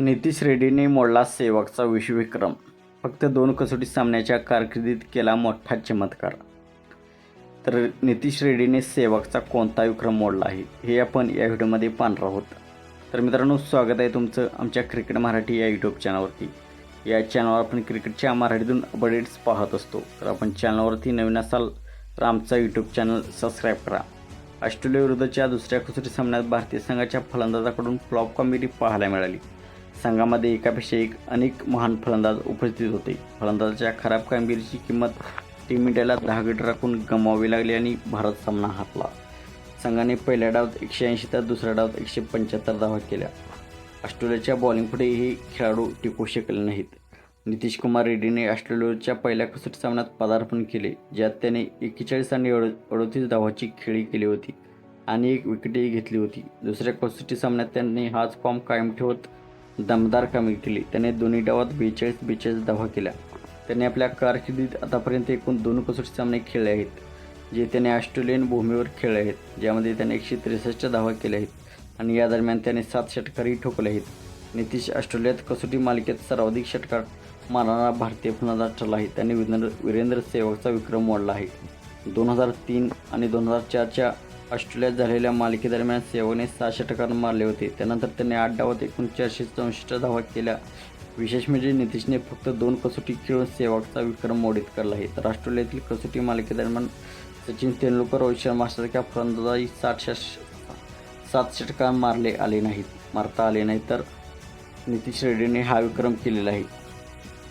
नितीश रेड्डीने मोडला सेवकचा विश्वविक्रम. फक्त दोन कसोटी सामन्याच्या कारकिर्दीत केला मोठा चमत्कार. तर नितीश रेड्डीने सेवकचा कोणता विक्रम मोडला आहे हे आपण या व्हिडिओमध्ये पाहणार आहोत. तर मित्रांनो स्वागत आहे तुमचं आमच्या क्रिकेट मराठी या यूट्यूब चॅनलवरती या चॅनलवर आपण क्रिकेटच्या मराठीतून अपडेट्स पाहत असतो. तर आपण चॅनलवरती नवीन असाल तर आमचा यूट्यूब चॅनल सबस्क्राईब करा. ऑस्ट्रेलियाविरुद्धच्या दुसऱ्या कसोटी सामन्यात भारतीय संघाच्या फलंदाजाकडून फ्लॉप कॉमेडी पाहायला मिळाली. संघामध्ये एकापेक्षा एक अनेक महान फलंदाज उपस्थित होते. फलंदाजाच्या खराब कामगिरीची किंमत टीम इंडियाला दहा गट राखून गमावावी लागली आणि भारत सामना हातला संघाने पहिल्या डावात एकशे ऐंशी तर दुसऱ्या डावात एकशे पंच्याहत्तर धावा केल्या. ऑस्ट्रेलियाच्या बॉलिंगपुढे हे खेळाडू टिकू शकले नाहीत. नितीश कुमार रेड्डीने ऑस्ट्रेलियाच्या पहिल्या कसोटी सामन्यात पदार्पण केले ज्यात त्याने एक्केचाळीस आणि अड अडतीस धावाची खेळी केली होती आणि एक विकेटही घेतली होती. दुसऱ्या कसोटी सामन्यात त्यांनी हाच फॉर्म कायम ठेवत दमदार कामगिरी केली. त्याने दोन्ही डावात बेचाळीस बेचाळीस धावा केल्या. त्याने आपल्या कारकिर्दीत आतापर्यंत एकूण दोन कसोटी सामने खेळले आहेत जे त्याने ऑस्ट्रेलियन भूमीवर खेळले आहेत ज्यामध्ये त्याने एकशे त्रेसष्ट धावा केल्या आहेत आणि या दरम्यान त्याने सात षटकारही ठोकले आहेत. नितीश ऑस्ट्रेलियात कसोटी मालिकेत सर्वाधिक षटकार मारणारा भारतीय फलंदाज ठरला आहे. त्याने वीरेंद्र वीरेंद्र सेवकचा विक्रम मोडला आहे. दोन हजार तीन आणि दोन हजार चारच्या ऑस्ट्रेलियात झालेल्या मालिकेदरम्यान सेवने सहाशे षटकार मारले होते. त्यानंतर त्याने आठ डावात एकूण चारशे चौसष्ट धावा केल्या. विशेष म्हणजे नितीशने फक्त दोन कसोटी खेळून सेवागचा विक्रम मोडीत करला आहे. तर ऑस्ट्रेलियातील कसोटी मालिकेदरम्यान सचिन तेंडुलकर रोहित शर्मासारख्या फलंदाजाही सातशे षट सात षटकार मारले आले नाहीत मारता आले नाही. तर नितीश रेड्डीने हा विक्रम केलेला आहे.